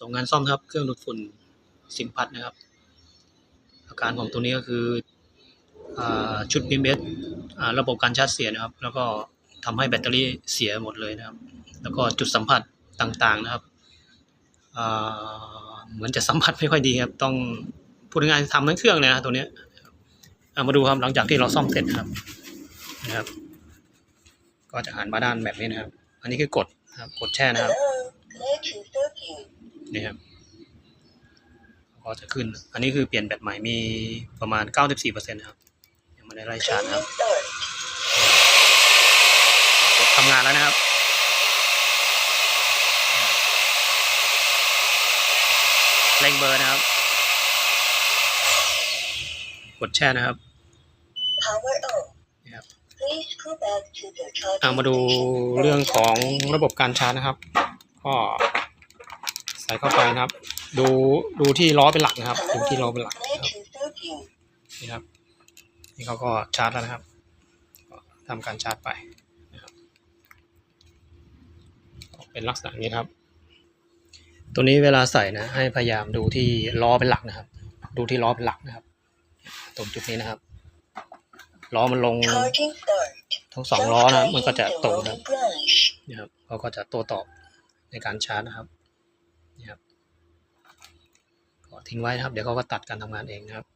ส่งงานซ่อมครับ เครื่องดูดฝุ่นสิมพัดนะครับ อาการของตัวนี้ก็คืออชุด BMS อ่าระบบการชาร์จเสียนะครับ แล้วก็ทำให้แบตเตอรี่เสียหมดเลยนะครับ แล้วก็จุดสัมผัสต่างๆนะครับเหมือนจะสัมผัสไม่ค่อยดีครับ ต้องพูดง่ายๆทำทั้งเครื่องเลยนะตัวนี้ามาดูครับหลังจากที่เราซ่อมเสร็จนะครับนะครับ ก็จะหันมาด้านแบบนี้นะครับ อันนี้คือกดนะครับกดแช่นะครับ Hello, glad to serve you. นี่ครับก็จะขึ้น อันนี้คือเปลี่ยนแบตใหม่มีประมาณ 94%นะครับ ยังไม่ได้ไล่ชาร์จนะครับ Cleaning start. กดทำงานแล้วนะครับเร่งเบอร์นะครับ กดแช่นะครับ Power on. นี่ครับ Please go back to the charging อ่ามาดู station เรื่องของระบบการชาร์จนะครับ ก็ ใส่เข้าไปนะครับ ดูดูที่ล้อเป็นหลักนะครับดูที่ล้อเป็นหลักนะครับนี่ครับ นี่เขาก็ชาร์จแล้วนะครับก็ทำการชาร์จไปนะครับเป็นลักษณะนี้ครับ ตัวนี้เวลาใส่นะ ให้พยายามดูที่ล้อเป็นหลักนะครับ ดูที่ล้อเป็นหลักนะครับ ตรงจุดนี้นะครับล้อมันลงทั้งสองล้อนะมันก็จะ Self-driving ตรงนะครับนะครับเขาก็จะโต้ตอบในการชาร์จนะครับ นะครับก็ทิ้งไว้นะครับ เดี๋ยวเขาก็ตัดการทำงานเองนะครับ